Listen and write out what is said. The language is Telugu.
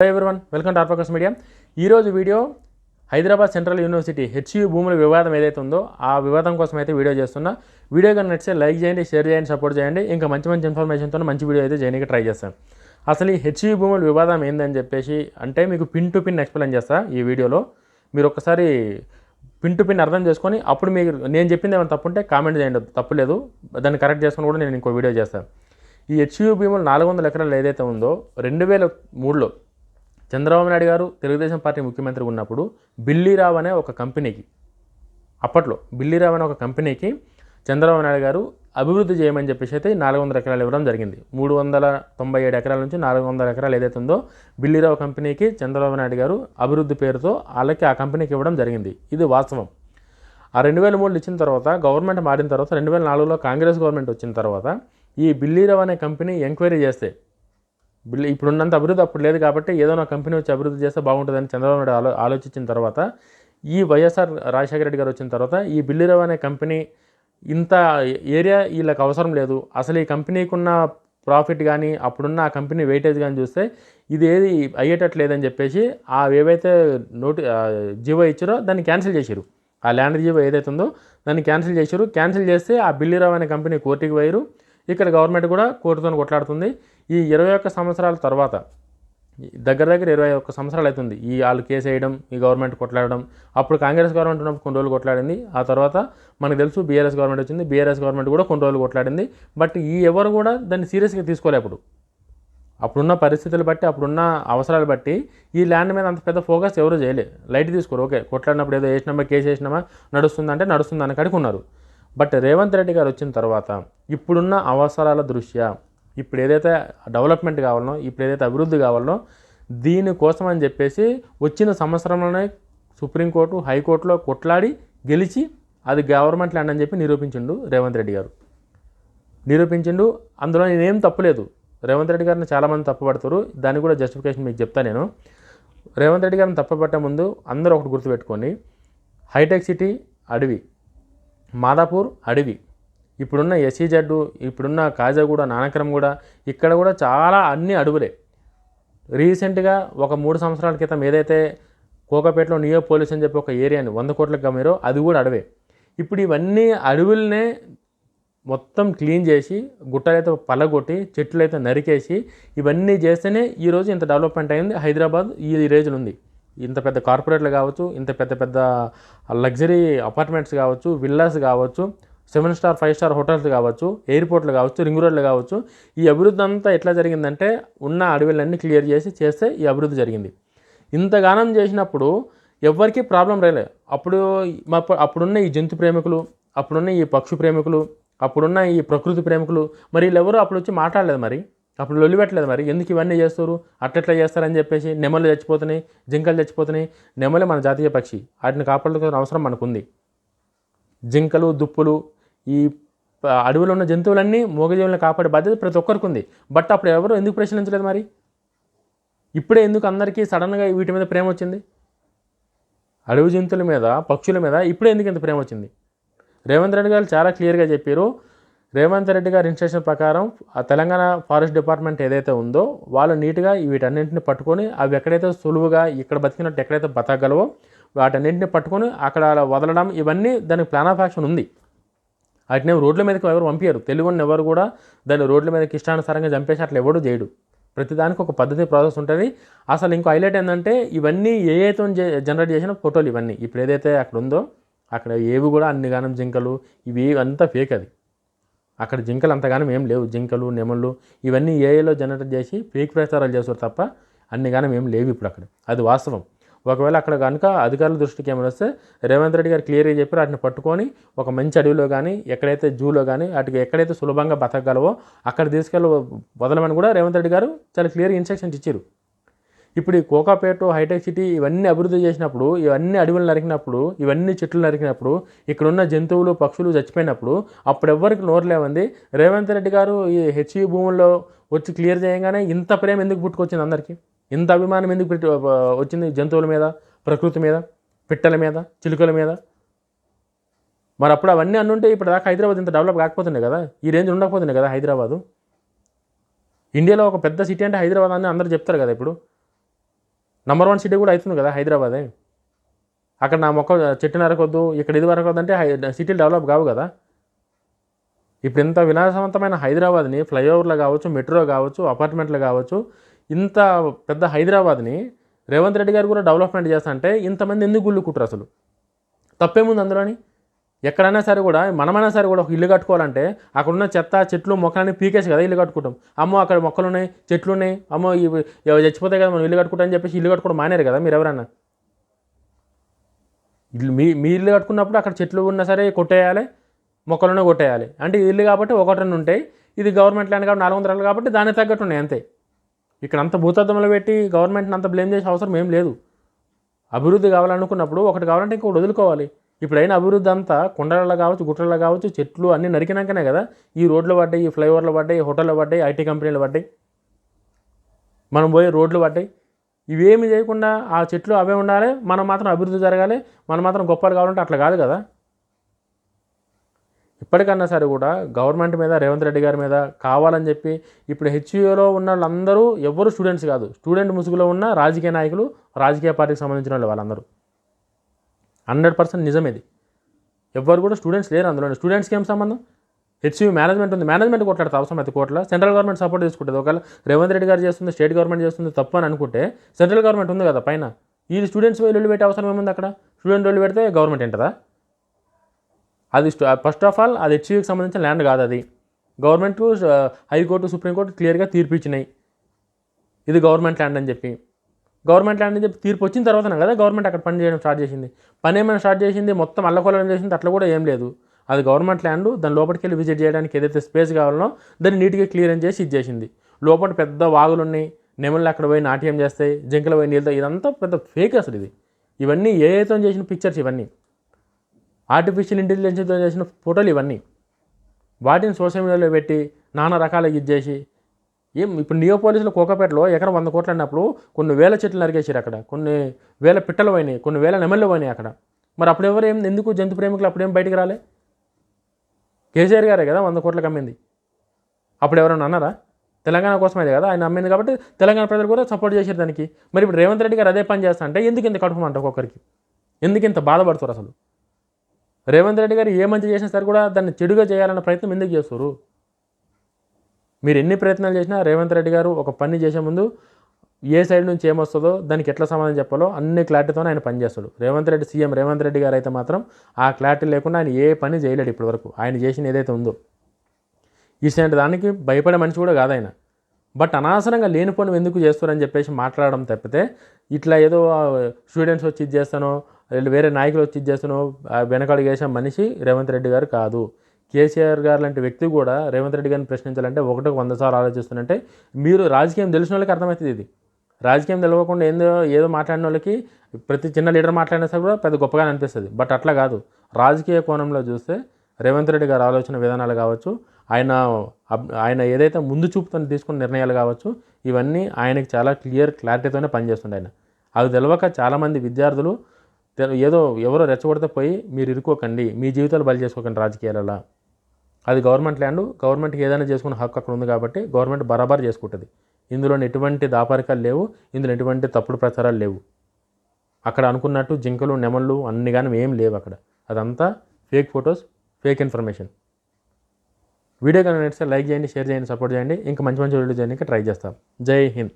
Hello everyone welcome to R Focus media ఈరోజు video Hyderabad central university H U భూముల వివాదం ఏదైతే ఉందో ఆ వివాదం కోసం అయితే వీడియో చేస్తున్నా. వీడియో కనుక నచ్చితే లైక్ చేయండి షేర్ చేయండి సపోర్ట్ చేయండి. ఇంకా మంచి మంచి ఇన్ఫర్మేషన్తో మంచి వీడియో అయితే చేయడానికి ట్రై చేస్తాను అసలు ఈ హెచ్యూ భూముల వివాదం ఏందని చెప్పేసి అంటే మీకు పిన్ టు పిన్ ఎక్స్ప్లెయిన్ చేస్తా ఈ వీడియోలో. మీరు ఒక్కసారి పిన్ టు పిన్ అర్థం చేసుకొని అప్పుడు మీరు నేను చెప్పింది ఏమైనా తప్పు ఉంటే కామెంట్ చేయండి. తప్పులేదు దాన్ని కరెక్ట్ చేసుకొని కూడా నేను ఇంకో వీడియో చేస్తాను ఈ హెచ్యూ భూములు నాలుగు వందల ఎకరాలు ఏదైతే ఉందో రెండు వేల మూడులో చంద్రబాబు నాయుడు గారు తెలుగుదేశం పార్టీ ముఖ్యమంత్రి ఉన్నప్పుడు బిల్లీరావ్ అనే ఒక కంపెనీకి అప్పట్లో బిల్లీరావ్ అనే ఒక కంపెనీకి చంద్రబాబు నాయుడు గారు అభివృద్ధి చేయమని చెప్పేసి అయితే నాలుగు వందల ఎకరాలు ఇవ్వడం జరిగింది. మూడు వందల తొంభై ఏడు ఎకరాల నుంచి నాలుగు వందల ఎకరాలు ఏదైతే ఉందో బిల్లీరావు కంపెనీకి చంద్రబాబు నాయుడు గారు అభివృద్ధి పేరుతో వాళ్ళకి ఆ కంపెనీకి ఇవ్వడం జరిగింది. ఇది వాస్తవం. ఆ రెండు వేల మూడులో ఇచ్చిన తర్వాత గవర్నమెంట్ మారిన తర్వాత రెండు వేల నాలుగులో కాంగ్రెస్ గవర్నమెంట్ వచ్చిన తర్వాత ఈ బిల్లీరావ్ అనే కంపెనీ ఎంక్వైరీ చేస్తే బిల్లు ఇప్పుడున్నంత అభివృద్ధి అప్పుడు లేదు కాబట్టి ఏదో నా కంపెనీ వచ్చి అభివృద్ధి చేస్తే బాగుంటుందని చంద్రబాబు నాయుడు ఆలో ఆలోచించిన తర్వాత ఈ వైఎస్ఆర్ రాజశేఖర రెడ్డి గారు వచ్చిన తర్వాత ఈ బిల్లిరావు అనే కంపెనీ ఇంత ఏరియా వీళ్ళకి అవసరం లేదు. అసలు ఈ కంపెనీకి ఉన్న ప్రాఫిట్ కానీ అప్పుడున్న ఆ కంపెనీ వెయిటేజ్ కానీ చూస్తే ఇది ఏది అయ్యేటట్టు లేదని చెప్పేసి ఆ ఏవైతే నోటి జీవో ఇచ్చారో దాన్ని క్యాన్సిల్ చేశారు. ఆ ల్యాండ్ జీవో ఏదైతే ఉందో దాన్ని క్యాన్సిల్ చేశారు. క్యాన్సిల్ చేస్తే ఆ బిల్లిరావు అనే కంపెనీ కోర్టుకి పోయారు. ఇక్కడ గవర్నమెంట్ కూడా కోర్టుతో కొట్లాడుతుంది. ఈ ఇరవై ఒక్క సంవత్సరాల తర్వాత దగ్గర దగ్గర ఇరవై ఒక్క సంవత్సరాలు అవుతుంది ఈ వాళ్ళు కేసు వేయడం ఈ గవర్నమెంట్ కొట్లాడడం. అప్పుడు కాంగ్రెస్ గవర్నమెంట్ ఉన్నప్పుడు కొన్ని రోజులు కొట్లాడింది. ఆ తర్వాత మనకు తెలుసు బీఆర్ఎస్ గవర్నమెంట్ వచ్చింది బీఆర్ఎస్ గవర్నమెంట్ కూడా కొన్ని రోజులు కొట్లాడింది. బట్ ఈ ఎవరు కూడా దాన్ని సీరియస్గా తీసుకోలే అప్పుడు. అప్పుడున్న పరిస్థితులు బట్టి అప్పుడున్న అవసరాలు బట్టి ఈ ల్యాండ్ మీద అంత పెద్ద ఫోకస్ ఎవరు చేయలేదు లైట్ తీసుకోరు ఓకే. కొట్లాడినప్పుడు ఏదో వేసినామా కేసు వేసినామా నడుస్తుందంటే నడుస్తుంది అని కడుకున్నారు బట్ రేవంత్ రెడ్డి గారు వచ్చిన తర్వాత ఇప్పుడున్న అవసరాల దృష్ట్యా ఇప్పుడు ఏదైతే డెవలప్మెంట్ కావాలనో ఇప్పుడు ఏదైతే అభివృద్ధి కావాలనో దీనికోసం అని చెప్పేసి వచ్చిన సంవత్సరంలోనే సుప్రీంకోర్టు హైకోర్టులో కొట్లాడి గెలిచి అది గవర్నమెంట్ ల్యాండ్ అని చెప్పి నిరూపించిండు రేవంత్ రెడ్డి గారు. నిరూపించిండు అందులో నేనేం తప్పులేదు రేవంత్ రెడ్డి గారిని చాలామంది తప్పుపడతారు దాన్ని కూడా జస్టిఫికేషన్ మీకు చెప్తా నేను. రేవంత్ రెడ్డి గారిని తప్పుపట్టే ముందు అందరూ ఒకటి గుర్తుపెట్టుకోండి. హైటెక్ సిటీ అడవి. మాదాపూర్ అడవి. ఇప్పుడున్న ఎస్సీజడ్డు ఇప్పుడున్న కాజాగూడ నానక్రమ్గూడ ఇక్కడ కూడా చాలా అన్ని అడవులే. రీసెంట్గా ఒక మూడు సంవత్సరాల క్రితం ఏదైతే కోకపేటలో నియో పోలీస్ అని చెప్పి ఒక ఏరియాని వంద కోట్లకు గమ్మారో అది కూడా అడవే. ఇప్పుడు ఇవన్నీ అడవులనే మొత్తం క్లీన్ చేసి గుట్టలైతే పలగొట్టి చెట్లయితే నరికేసి ఇవన్నీ చేస్తేనే ఈరోజు ఇంత డెవలప్మెంట్ అయింది. హైదరాబాద్ ఈ రేంజ్లో ఉంది. ఇంత పెద్ద కార్పొరేట్లు కావచ్చు ఇంత పెద్ద పెద్ద లగ్జరీ అపార్ట్మెంట్స్ కావచ్చు విల్లాస్ కావచ్చు seven star five star hotels కావచ్చు ఎయిర్పోర్ట్లు కావచ్చు రింగ్ రోడ్లు కావచ్చు ఈ అభివృద్ధి అంతా ఎట్లా జరిగిందంటే ఉన్న అడవులన్నీ క్లియర్ చేసి చేస్తే ఈ అభివృద్ధి జరిగింది. ఇంతగానం చేసినప్పుడు ఎవరికి ప్రాబ్లం రాలే. అప్పుడు మా అప్పుడున్న ఈ జంతు ప్రేమికులు అప్పుడున్న ఈ పక్షు ప్రేమికులు అప్పుడున్న ఈ ప్రకృతి ప్రేమికులు మరి వీళ్ళెవరూ అప్పుడు వచ్చి మాట్లాడలేదు మరి. అప్పుడు లొల్లి పెట్టలేదు మరి. ఎందుకు ఇవన్నీ చేస్తారు అట్లట్లా చేస్తారని చెప్పేసి నెమలు చచ్చిపోతున్నాయి జింకలు చచ్చిపోతున్నాయి. నెమలే మన జాతీయ పక్షి. వాటిని కాపాడుకోవాల్సిన అవసరం మనకుంది. జింకలు దుప్పులు ఈ అడవిలో ఉన్న జంతువులన్నీ మూగజీవులను కాపాడే బాధ్యత ప్రతి ఒక్కరికి ఉంది. బట్ అప్పుడు ఎవరు ఎందుకు ప్రశ్నించలేదు మరి? ఇప్పుడే ఎందుకు అందరికీ సడన్గా వీటి మీద ప్రేమ వచ్చింది? అడవి జంతువుల మీద పక్షుల మీద ఇప్పుడే ఎందుకు ఇంత ప్రేమ వచ్చింది? రేవంత్ రెడ్డి గారు చాలా క్లియర్గా చెప్పారు. రేవంత్ రెడ్డి గారి ఇన్స్ట్రక్షన్ ప్రకారం ఆ తెలంగాణ ఫారెస్ట్ డిపార్ట్మెంట్ ఏదైతే ఉందో వాళ్ళు నీట్గా వీటన్నింటిని పట్టుకొని అవి ఎక్కడైతే సులువుగా ఇక్కడ బతికినట్టు ఎక్కడైతే బతకగలవో వాటన్నింటిని పట్టుకొని అక్కడ వదలడం ఇవన్నీ దానికి ప్లాన్ ఆఫ్ యాక్షన్ ఉంది. వాటిని రోడ్ల మీదకి ఎవరు పంపించారు తెలుగుని ఎవరు కూడా దాన్ని రోడ్ల మీదకి ఇష్టానుసారంగా చంపేసి అట్లా ఎవడు చేయడు. ప్రతిదానికి ఒక పద్ధతి ప్రాసెస్ ఉంటుంది. అసలు ఇంకో హైలైట్ ఏంటంటే ఇవన్నీ ఏ అయితే జనరేట్ చేసిన ఫోటోలు ఇవన్నీ. ఇప్పుడు ఏదైతే అక్కడ ఉందో అక్కడ ఏవి కూడా అన్ని గానం జింకలు ఇవి అంతా ఫేక్ అది. అక్కడ జింకలు అంతగానం ఏం లేవు. జింకలు నెమళ్ళు ఇవన్నీ ఏఏలో జనరేట్ చేసి ఫేక్ ప్రచారాలు చేస్తారు తప్ప అన్ని గానం ఏం లేవు ఇప్పుడు అక్కడ. అది వాస్తవం. ఒకవేళ అక్కడ కనుక అధికారుల దృష్టికి ఏమైనా వస్తే రేవంత్ రెడ్డి గారు క్లియర్గా చెప్పి వాటిని పట్టుకొని ఒక మంచి అడవిలో కానీ ఎక్కడైతే జూలో కానీ వాటికి ఎక్కడైతే సులభంగా బతకగలవో అక్కడ తీసుకెళ్ళి వదలమని కూడా రేవంత్ రెడ్డి గారు చాలా క్లియర్గా ఇన్స్ట్రక్షన్స్ ఇచ్చారు. ఇప్పుడు ఈ కోకాపేట హైటెక్ సిటీ ఇవన్నీ అభివృద్ధి చేసినప్పుడు ఇవన్నీ అడవులు నరికినప్పుడు ఇవన్నీ చెట్లు నరికినప్పుడు ఇక్కడున్న జంతువులు పక్షులు చచ్చిపోయినప్పుడు అప్పుడు ఎవ్వరికి నోరు లేవంది. రేవంత్ రెడ్డి గారు ఈ హెచ్ఈ భూముల్లో వచ్చి క్లియర్ చేయగానే ఇంత ప్రేమ ఎందుకు పుట్టుకొచ్చింది అందరికీ? ఇంత అభిమానం ఎందుకు పెట్టి వచ్చింది జంతువుల మీద ప్రకృతి మీద పిట్టల మీద చిలుకల మీద? మరి అప్పుడు అవన్నీ అన్నుంటే ఇప్పుడు దాకా హైదరాబాద్ ఇంత డెవలప్ కాకపోతుండే కదా? ఈ రేంజ్ ఉండకపోతుండే కదా హైదరాబాదు? ఇండియాలో ఒక పెద్ద సిటీ అంటే హైదరాబాద్ అని అందరూ చెప్తారు కదా ఇప్పుడు. నంబర్ వన్ సిటీ కూడా అవుతుంది కదా హైదరాబాదే. అక్కడ నా మొక్క చెట్టు నరకొద్దు ఇక్కడ ఇది వరకొద్దంటే సిటీలు డెవలప్ కావు కదా. ఇప్పుడు ఇంత వినాశవంతమైన హైదరాబాద్ని ఫ్లైఓవర్లు కావచ్చు మెట్రో కావచ్చు అపార్ట్మెంట్లు కావచ్చు ఇంత పెద్ద హైదరాబాద్ని రేవంత్ రెడ్డి గారు కూడా డెవలప్మెంట్ చేస్తా అంటే ఇంతమంది ఎందుకు గుళ్ళుకుంటారు అసలు? తప్పేముంది అందులోని? ఎక్కడైనా సరే కూడా మనమైనా సరే కూడా ఒక ఇల్లు కట్టుకోవాలంటే అక్కడ ఉన్న చెత్త చెట్లు మొక్కలన్నీ పీకేసి కదా ఇల్లు కట్టుకుంటాం. అమ్మో అక్కడ మొక్కలు ఉన్నాయి చెట్లు ఉన్నాయి అమ్మో ఇవి చచ్చిపోతే చచ్చిపోతాయి కదా మనం ఇల్లు కట్టుకుంటాం అని చెప్పేసి ఇల్లు కట్టుకోవడం మానేరు కదా మీరు ఎవరన్నా? ఇల్లు మీ మీ ఇల్లు కట్టుకున్నప్పుడు అక్కడ చెట్లు ఉన్నా సరే కొట్టేయాలి మొక్కలను కొట్టేయాలి. అంటే ఇల్లు కాబట్టి ఒకటి రెండు ఉంటాయి ఇది గవర్నమెంట్ ల్యాండ్ కాబట్టి నాలుగు వందలు కాబట్టి దానికి తగ్గట్టు ఉన్నాయి అంతే. ఇక్కడ అంత భూతద్దంలో పెట్టి గవర్నమెంట్ని అంత బ్లేమ్ చేసే అవసరం ఏం లేదు. అభివృద్ధి కావాలనుకున్నప్పుడు ఒకటి కావాలంటే ఇంకొకటి వదులుకోవాలి. ఇప్పుడైన అభివృద్ధి అంతా కొండలలో కావచ్చు గుట్టలలో కావచ్చు చెట్లు అన్నీ నరికినాకనే కదా ఈ రోడ్లు పడ్డాయి ఈ ఫ్లైఓవర్లు పడ్డాయి హోటళ్ళు పడ్డాయి ఐటీ కంపెనీలు పడ్డాయి. మనం పోయే రోడ్లు పడ్డాయి. ఇవేమి చేయకుండా ఆ చెట్లు అవే ఉండాలి మనం మాత్రం అభివృద్ధి జరగాలి మనం మాత్రం గొప్పలు కావాలంటే అట్లా కాదు కదా. ఇప్పటికన్నా సరే కూడా గవర్నమెంట్ మీద రేవంత్ రెడ్డి గారి మీద కావాలని చెప్పి ఇప్పుడు హెచ్యూలో ఉన్న వాళ్ళందరూ ఎవరు స్టూడెంట్స్ కాదు. స్టూడెంట్ ముసుగులో ఉన్న రాజకీయ నాయకులు రాజకీయ పార్టీకి సంబంధించిన వాళ్ళు వాళ్ళందరూ. హండ్రెడ్ పర్సెంట్ నిజమేది. ఎవరు కూడా స్టూడెంట్స్ లేరు అందులో స్టూడెంట్స్కి ఏం సంబంధం? హెచ్యూ మేనేజ్మెంట్ ఉంది. మేనేజ్మెంట్ కొట్లాడుతుంది అవసరం అయితే కోట్ల. సెంట్రల్ గవర్నమెంట్ సపోర్ట్ తీసుకుంటుంది. ఒకవేళ రేవంత్ రెడ్డి గారు చేస్తుంది స్టేట్ గవర్నమెంట్ చేస్తుంది తప్పు అని అనుకుంటే సెంట్రల్ గవర్నమెంట్ ఉంది కదా పైన. ఈ స్టూడెంట్స్ వెళ్ళి పెట్టే అవసరం ఏముంది అక్కడ? స్టూడెంట్ వెళ్ళి పెడితే గవర్నమెంట్ ఏంటదా అది ఫస్ట్ ఆఫ్ ఆల్ అది హెచ్యూకి సంబంధించిన ల్యాండ్ కాదు అది. గవర్నమెంట్ హైకోర్టు సుప్రీంకోర్టు క్లియర్గా తీర్పు ఇచ్చినాయి. ఇది గవర్నమెంట్ ల్యాండ్ అని చెప్పి. గవర్నమెంట్ ల్యాండ్ అని చెప్పి తీర్పు వచ్చిన తర్వాతనే కదా గవర్నమెంట్ అక్కడ పని చేయడం స్టార్ట్ చేసింది. పని ఏమైనా స్టార్ట్ చేసింది మొత్తం అల్లకొలం చేసింది అట్లా కూడా ఏం లేదు. అది గవర్నమెంట్ ల్యాండ్ దాని లోపలికి వెళ్ళి విజిట్ చేయడానికి ఏదైతే స్పేస్ కావాలనో దాన్ని నీట్గా క్లియరెన్స్ చేసి ఇది చేసింది. లోపల పెద్ద వాగులు ఉన్నాయి నెమళ్ళు అక్కడ పోయి నాట్యం చేస్తాయి జింకలు పోయి నీళ్ళతో ఇదంతా పెద్ద ఫేక్ అసలు ఇది. ఇవన్నీ ఏఐతో చేసిన పిక్చర్స్ ఇవన్నీ? ఆర్టిఫిషియల్ ఇంటెలిజెన్స్తో చేసిన ఫోటోలు ఇవన్నీ. వాటిని సోషల్ మీడియాలో పెట్టి నానా రకాలుగా ఇది చేసి ఏం ఇప్పుడు నియోపోలిస్లో కోకపేటలో ఎకరం వంద కోట్లు అన్నప్పుడు కొన్ని వేల చెట్లు నరికేసారు అక్కడ. కొన్ని వేల పిట్టలు పోయినాయి కొన్ని వేల నెమళ్ళు పోయినాయి అక్కడ. మరి అప్పుడు ఎవరు ఏం ఎందుకు జంతు ప్రేమికులు అప్పుడేం బయటికి రాలే? కేసీఆర్ గారే కదా వంద కోట్లకు అమ్మింది అప్పుడు ఎవరైనా అన్నారా? తెలంగాణ కోసమే కదా ఆయన అమ్మింది కాబట్టి తెలంగాణ ప్రజలు కూడా సపోర్ట్ చేశారు దానికి. మరి ఇప్పుడు రేవంత్ రెడ్డి గారు అదే పని చేస్తా అంటే ఎందుకు ఇంత కడుపు అంట ఒక్కొక్కరికి? ఎందుకు ఇంత బాధపడుతారు అసలు? రేవంత్ రెడ్డి గారు ఏ మంచి చేసినా సరే కూడా దాన్ని చెడుగా చేయాలన్న ప్రయత్నం ఎందుకు చేస్తారు మీరు ఎన్ని ప్రయత్నాలు చేసినా రేవంత్ రెడ్డి గారు ఒక పని చేసే ముందు ఏ సైడ్ నుంచి ఏమొస్తుందో దానికి ఎట్లా సమాధానం చెప్పాలో అన్ని క్లారిటీతోనే ఆయన పనిచేస్తాడు. రేవంత్ రెడ్డి సీఎం రేవంత్ రెడ్డి గారు అయితే మాత్రం ఆ క్లారిటీ లేకుండా ఆయన ఏ పని చేయలేడు ఇప్పటివరకు ఆయన చేసిన ఏదైతే ఉందో. ఇటువంటి దానికి భయపడే మనిషి కూడా కాదు ఆయన. బట్ అనవసరంగా లేని పనులు ఎందుకు చేస్తారని చెప్పేసి మాట్లాడడం తప్పితే ఇట్లా ఏదో స్టూడెంట్స్ వచ్చి ఇది చేస్తానో వేరే నాయకులు వచ్చి ఇది చేస్తానో వెనకాడికి వేసే మనిషి రేవంత్ రెడ్డి గారు కాదు. కేసీఆర్ గారు లాంటి వ్యక్తి కూడా రేవంత్ రెడ్డి గారిని ప్రశ్నించాలంటే ఒకటికి వంద సార్లు ఆలోచిస్తున్నట్టే మీరు రాజకీయం తెలిసిన వాళ్ళకి అర్థమవుతుంది ఇది. రాజకీయం తెలియకుండా ఏందో ఏదో మాట్లాడిన వాళ్ళకి ప్రతి చిన్న లీడర్ మాట్లాడినా సరే కూడా పెద్ద గొప్పగా అనిపిస్తుంది. బట్ అట్లా కాదు. రాజకీయ కోణంలో చూస్తే రేవంత్ రెడ్డి గారు ఆలోచన విధానాలు కావచ్చు ఆయన ఆయన ఏదైతే ముందు చూపుతో తీసుకున్న నిర్ణయాలు కావచ్చు ఇవన్నీ ఆయనకి చాలా క్లియర్ క్లారిటీతోనే పనిచేస్తుండే ఆయన. అది తెలియక చాలామంది విద్యార్థులు ఏదో ఎవరో రెచ్చగొడితే పోయి మీరు ఇరుకోకండి మీ జీవితాలు బలి చేసుకోకండి రాజకీయాలలో. అది గవర్నమెంట్ ల్యాండ్ గవర్నమెంట్కి ఏదైనా చేసుకునే హక్కు అక్కడ ఉంది కాబట్టి గవర్నమెంట్ బరాబర్ చేసుకుంటుంది. ఇందులో ఎటువంటి దాపరికాలు లేవు ఇందులో ఎటువంటి తప్పుడు ప్రచారాలు లేవు. అక్కడ అనుకున్నట్టు జింకలు నెమళ్ళు అన్ని కానీ ఏం లేవు అక్కడ. అదంతా fake photos fake information video కానీ నచ్చితే లైక్ చేయండి షేర్ చేయండి సపోర్ట్ చేయండి. ఇంకా మంచి మంచి వీడియో చేయడానికి ట్రై చేస్తాం. జై హింద్.